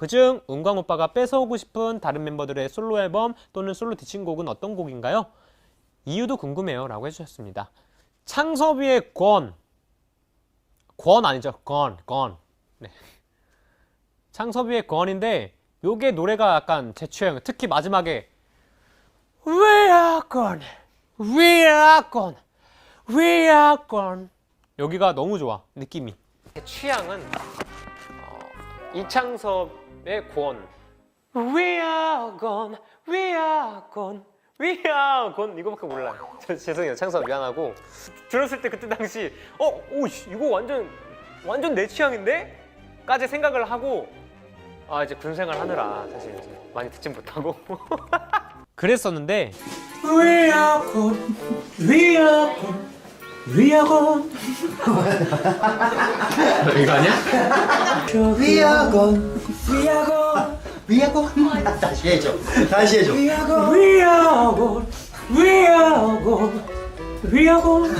그중 은광 오빠가 뺏어오고 싶은 다른 멤버들의 솔로 앨범 또는 솔로 디칭곡은 어떤 곡인가요? 이유도 궁금해요 라고 해주셨습니다. 창섭이의 권. 권 아니죠. 건, 건. 네. 창섭이의 건인데 요게 노래가 약간 제 취향. 특히 마지막에 We are gone. We are gone. We are gone. 여기가 너무 좋아. 느낌이. 제 취향은 어, 이창섭 의 권. We are gone. We are gone. We are gone. 이거밖에 몰라요. 저, 죄송해요. 창섭 미안하고 들었을 때 그때 당시 어, 오, 씨, 이거 완전 완전 내 취향인데? 까지 생각을 하고 아 이제 군 생활 하느라 사실 이제 많이 듣진 못하고 그랬었는데 We are gone, we are gone, we are gone 이거 아니야? are gone, 위아건 다시 해줘 다시 해줘 we are gone, we are gone, we are gone, we are gone